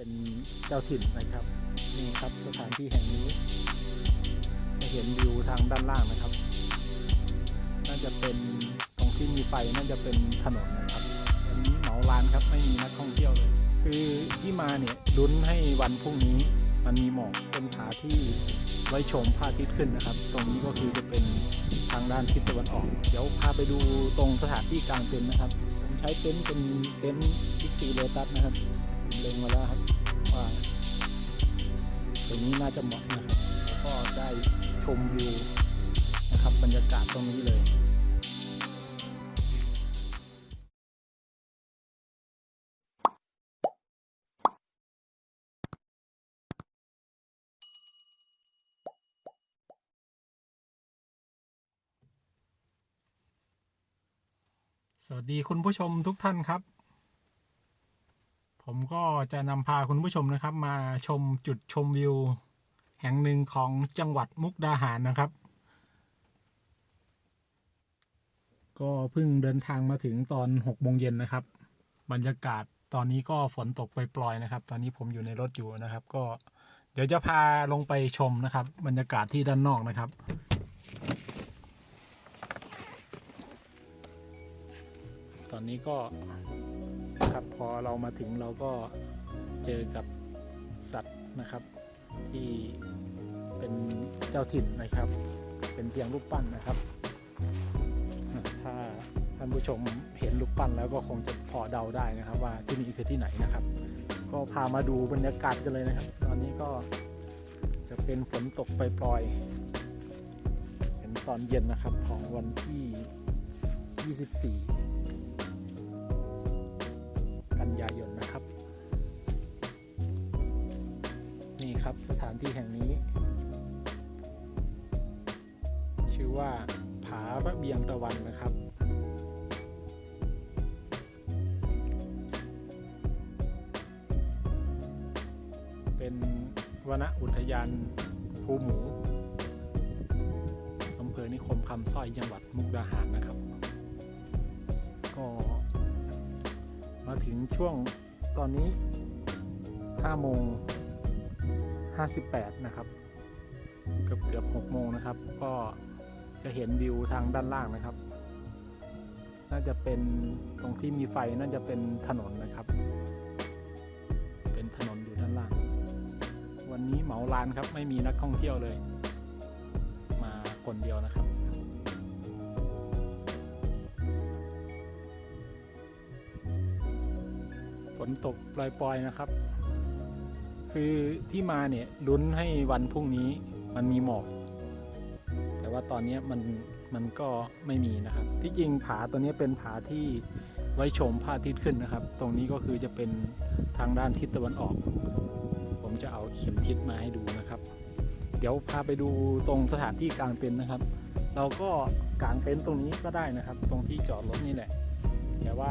เป็นเจ้าถิ่นนะครับ นี่ครับสถานที่แห่งนี้ จะเห็นวิวทางด้านล่างนะครับ น่าจะเป็นตรงที่มีไฟน่าจะเป็นถนนนะครับวันนี้เหมาลานครับไม่มีนักท่องเที่ยวเลย คือที่มาเนี่ยลุ้นให้วันพรุ่งนี้มันมีหมอกเป็นผาที่ไว้ชมพระอาทิตย์ขึ้นนะครับ ตรงนี้ก็คือจะเป็นทางด้านทิศตะวันออก เดี๋ยวพาไปดูตรงสถานที่กลางเต็นท์นะครับ ผมใช้เต็นท์เป็นเต็นท์บิ๊กซีโลตัสนะครับเล็งมาแล้วครับ ว่า ตรงนี้น่าจะเหมาะนะครับแล้วก็ได้ชมวิวนะครับบรรยากาศตรงนี้เลยสวัสดีคุณผู้ชมทุกท่านครับ ผมก็จะนำพาคุณผู้ชมนะครับ มาชมจุดชมวิว แห่งหนึ่งของจังหวัดมุกดาหารนะครับ ก็เพิ่งเดินทางมาถึงตอน6โมงเย็นนะครับ บรรยากาศตอนนี้ก็ฝนตกไปปล่อยนะครับ ตอนนี้ผมอยู่ในรถอยู่นะครับ ก็เดี๋ยวจะพาลงไปชมนะครับ บรรยากาศที่ด้านนอกนะครับตอนนี้ก็ นะครับ พอเรามาถึงเราก็เจอกับสัตว์นะครับ ที่เป็นเจ้าถิ่นนะครับ เป็นเพียงรูปปั้นนะครับ ถ้าท่านผู้ชมเห็นรูปปั้นแล้วก็คงจะพอเดาได้นะครับ ว่าที่นี่คือที่ไหนนะครับ ก็พามาดูบรรยากาศกันเลยนะครับ ตอนนี้ก็จะเป็นฝนตกปล่อยๆเป็นตอนเย็นนะครับของวันที่ 24 สถานที่แห่งนี้ ชื่อว่าผาระเบียงตะวันนะครับเป็นวนอุทยานภูหมูอำเภอนิคมคำสร้อยจังหวัดมุกดาหารนะครับ ก็มาถึงช่วงตอนนี้5โมง 58 นะครับ เกือบเกือบ6โมงนะครับ ก็จะเห็นวิวทางด้านล่างนะครับ น่าจะเป็นตรงที่มีไฟน่าจะเป็นถนนนะครับ เป็นถนนอยู่ด้านล่าง วันนี้เหมาลานครับไม่มีนักท่องเที่ยวเลย มาคนเดียวนะครับฝนตกปล่อยๆนะครับ คือที่มาเนี่ยลุ้นให้วันพรุ่งนี้มันมีหมอก แต่ว่าตอนนี้มันมันก็ไม่มีนะครับ ที่จริงผาตัวนี้เป็นผาที่ไว้ชมพระอาทิตย์ขึ้นนะครับ ตรงนี้ก็คือจะเป็นทางด้านทิศตะวันออก ผมจะเอาเข็มทิศมาให้ดูนะครับ เดี๋ยวพาไปดูตรงสถานที่กลางเต็นท์นะครับ เราก็กางเต็นท์ตรงนี้ก็ได้นะครับ ตรงที่จอดรถนี่แหละแต่ว่า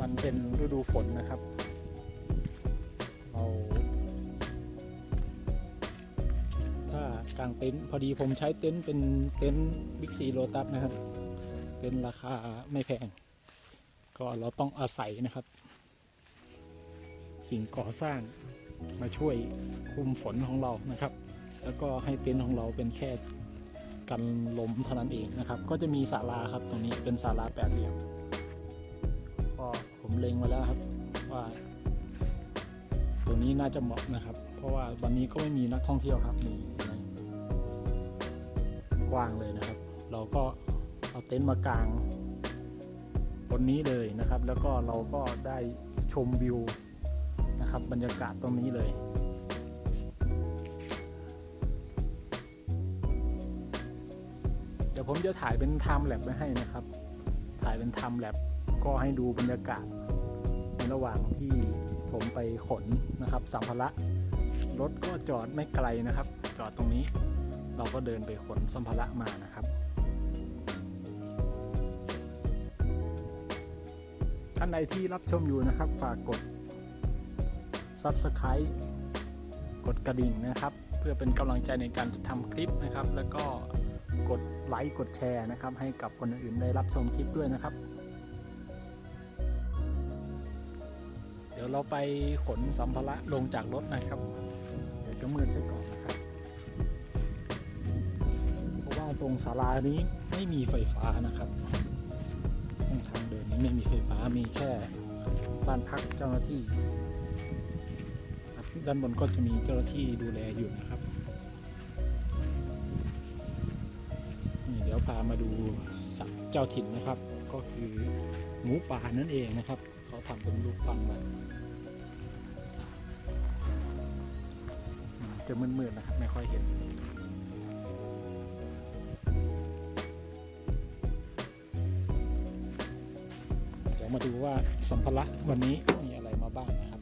มันเป็นฤดูฝนนะครับ เราถ้ากางเต็นท์พอดีผมใช้เต็นท์เป็นเต็นท์บิ๊กซีโลตัสนะครับเป็นราคาไม่แพง ก็เราต้องอาศัยนะครับ สิ่งก่อสร้างมาช่วยคุมฝนของเรานะครับ แล้วก็ให้เต็นท์ของเราเป็นแค่กันลมเท่านั้นเองนะครับ ก็จะมีศาลาครับตรงนี้เป็นศาลาแปดเหลี่ยมก็ผมเล็งมาแล้วครับว่า ตรงนี้น่าจะเหมาะนะครับ เพราะว่าวันนี้ก็ไม่มีนักท่องเที่ยวครับนี่กว้างเลยนะครับ เราก็เอาเต็นท์มากางบนนี้เลยนะครับ แล้วก็เราก็ได้ชมวิวนะครับ บรรยากาศตรงนี้เลยเดี๋ยวผมจะถ่ายเป็นไทม์แลปไว้ให้นะครับ ถ่ายเป็นไทม์แลปก็ให้ดูบรรยากาศในระหว่างที่ ผมไปขนนะครับสัมภาระรถก็จอดไม่ไกลนะครับ จอดตรงนี้เราก็เดินไปขนสัมภาระมานะครับ ท่านใดที่รับชมอยู่นะครับ ฝากกด Subscribe กดกระดิ่งนะครับ เพื่อเป็นกำลังใจในการทำคลิปนะครับ แล้วก็กดไลค์กดแชร์นะครับ ให้กับคนอื่นได้รับชมคลิปด้วยนะครับ เราไปขนสัมภาระลงจากรถนะครับ เดี๋ยวจะมืดซะก่อนนะครับ เพราะว่าตรงศาลานี้ไม่มีไฟฟ้านะครับทางเดินนี้ไม่มีไฟฟ้ามีแค่บ้านพักเจ้าหน้าที่ครับด้านบนก็จะมีเจ้าหน้าที่ดูแลอยู่นะครับนี่เดี๋ยวพามาดูสัตว์เจ้าถิ่นนะครับ ก็คือหมูป่านั่นเองนะครับ เขาทำเป็นรูปปั้นมา จะมืดๆนะครับ ไม่ค่อยเห็น เดี๋ยวมาดูว่าสัมภาระวันนี้มีอะไรมาบ้างนะครับ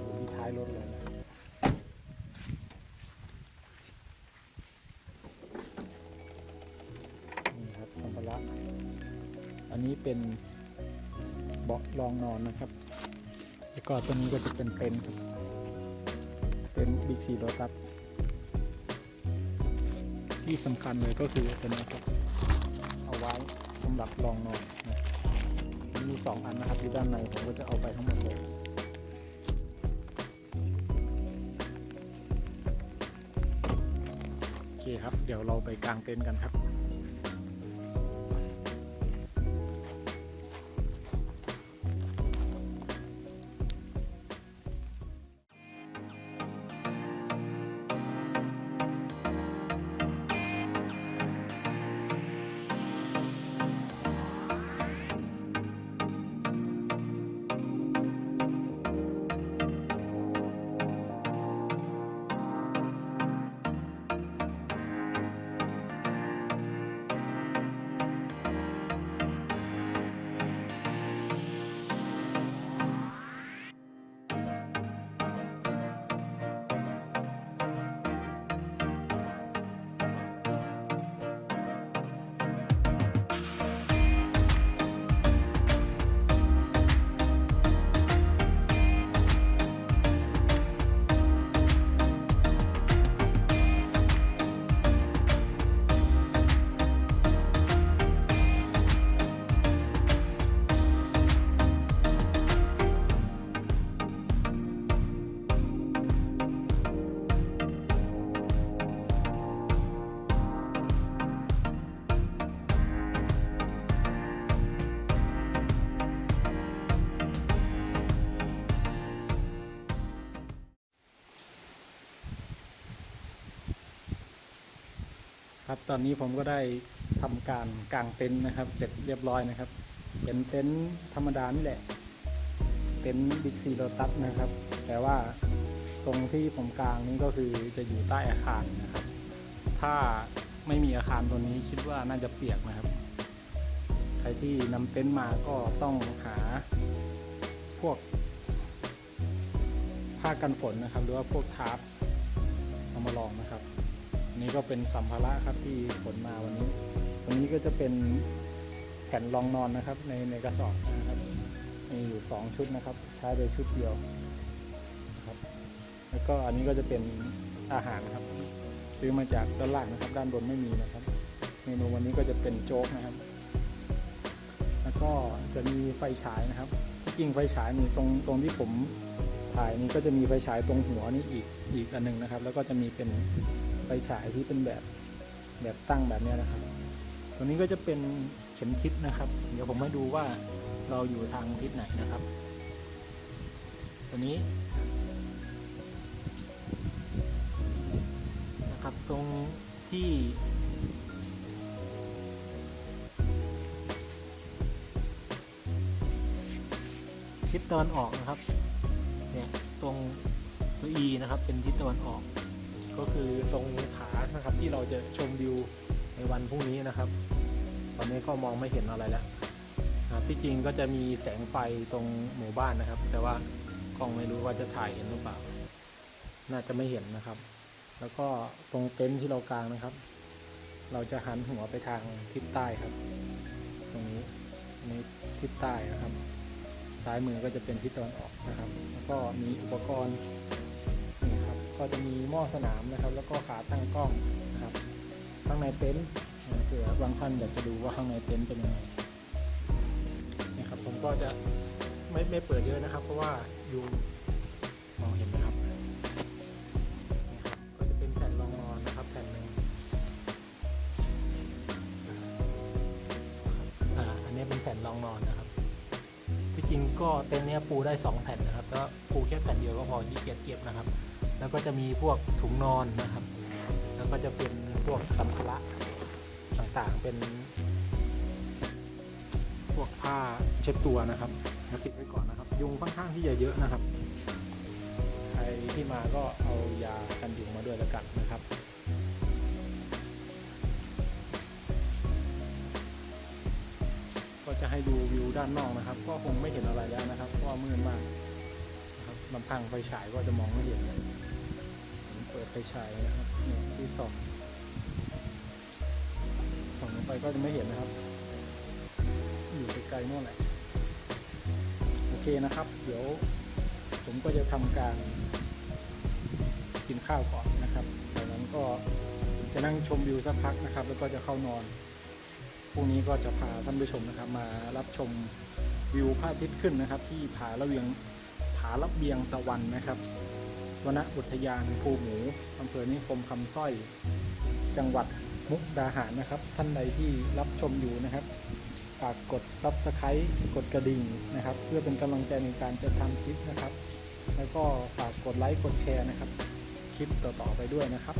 ดูที่ท้ายรถเลยนะ นนี้เป็นเบาะรองนอนนะครับแล้วก็ตัวนี้ก็จะเป็นเต็นท์เต็นบิ๊กซีโรตัสที่สำคัญเลยก็คือตัวนี้ครับเอาไว้สำหรับรองนอนนะมีสองอันนะครับอยู่ด้านในผมก็จะเอาไปทั้งหมดเลยโอเคครับ เดี๋ยวเราไปกางเต็นท์กันครับ ครับ ตอนนี้ผมก็ได้ทำการกางเต็นท์นะครับ เสร็จเรียบร้อยนะครับ เป็นเต็นท์ธรรมดานี่แหละ เต็นท์บิ๊กซีโ t ตัสนะครับ แต่ว่าตรงที่ผมกางนี้ก็คือจะอยู่ใต้อาคารนะครับ ถ้าไม่มีอาคารตัวนี้คิดว่าน่าจะเปียกนะครับ ใครที่นำเต็นท์มาก็ต้องหาพวกผ้ากันฝนนะครับ หรือว่าพวกทาร์ปเอามาลองนะครับ นี้ก็เป็นสัมภาระครับที่ขนมาวันนี้ตรงนี้ก็จะเป็นแผ่นรองนอนนะครับ ในในกระสอบนะครับ มีอยู่ 2 ชุดนะครับ ใช้ไปชุดเดียวนะครับ แล้วก็อันนี้ก็จะเป็นอาหารนะครับ ซื้อมาจากด้านล่างนะครับ ด้านบนไม่มีนะครับ เมนูวันนี้ก็จะเป็นโจ๊กนะครับ แล้วก็จะมีไฟฉายนะครับที่จริงไฟฉายมีตรงตรงที่ผมถ่ายนี้ก็จะมีไฟฉายตรงหัวนี่อีกอีกอันหนึงนะครับ แล้วก็จะมีเป็น ฟฉายที่เป็นแบบแบบตั้งแบบนี้นะครับ ตัวนี้ก็จะเป็นเข็มทิศนะครับ เดี๋ยวผมให้ดูว่าเราอยู่ทางทิศไหนนะครับ ตัวนี้นะครับตรงที่ทิศตะวันออกนะครับ เนี่ย ตรงตัว E นะครับ เป็นทิศตะวันออก ก็คือตรงผานะครับที่เราจะชมวิวในวันพรุ่งนี้นะครับ ตอนนี้ก็มองไม่เห็นอะไรแล้วครับที่จริงก็จะมีแสงไฟตรงหมู่บ้านนะครับ แต่ว่ากล้องไม่รู้ว่าจะถ่ายเห็นหรือเปล่า น่าจะไม่เห็นนะครับ แล้วก็ตรงเต็นท์ที่เรากางนะครับ เราจะหันหัวไปทางทิศใต้ครับ ตรงนี้นนี้ทิศใต้นะครับ ซ้ายมือก็จะเป็นทิศตะวันออกนะครับ แล้วก็มีอุปกรณ์ ก็จะมีหม้อสนามนะครับ แล้วก็ขาตั้งกล้องนะครับ ข้างในเต็นท์เผื่อบางท่านอยากจะดูว่าข้างในเต็นท์เป็นยังไงนะครับผมก็จะไม่ไม่เปิดเยอะนะครับ เพราะว่าอยู่มองเห็นไหมครับนี่ครับ ก็จะเป็นแผ่นรองนอนนะครับ แผ่นหนึ่งอ่าอันนี้เป็นแผ่นรองนอนนะครับที่จริงก็เต็นท์เนี้ยปูได้ 2 แผ่นนะครับแล้วปูแค่แผ่นเดียวก็พอยี่เกียจเก็บนะครับ แล้วก็จะมีพวกถุงนอนนะครับ แล้วก็จะเป็นพวกสัมภาระต่างๆ เป็น พวกผ้าเช็ดตัวนะครับมาติดไว้ก่อนนะครับ ยุงค่อนข้างที่จะเยอะนะครับ ใครที่มาก็เอายากันยุงมาด้วยแล้วกันนะครับก็จะให้ดูวิวด้านนอกนะครับ ก็คงไม่เห็นอะไรแล้วนะครับเพราะมืดมากนะครับลำพังไฟฉายก็จะมองไม่เห็นเลย ปิดไฟฉายนะครับเนี่ยที่สองส่องลงไปก็จะไม่เห็นนะครับ อยู่ไกลๆโน่นแหละโอเคนะครับ เดี๋ยวผมก็จะทำการกินข้าวก่อนนะครับจากนั้นก็จะนั่งชมวิวสักพักนะครับ แล้วก็จะเข้านอนพรุ่งนี้ก็จะพาท่านผู้ชมนะครับ มารับชมวิวพระอาทิตย์ขึ้นนะครับ ที่ผาละเวียงผาละเบียงตะวันนะครับ วนอุทยานภูหมูอำเภอนิคมคำสร้อย จังหวัดมุกดาหารนะครับ ท่านใดที่รับชมอยู่นะครับฝากกด Subscribe กดกระดิ่งนะครับ เพื่อเป็นกำลังใจในการจะทำคลิปนะครับ แล้วก็ฝากกดไลค์กดแชร์นะครับ คลิปต่อๆไปด้วยนะครับ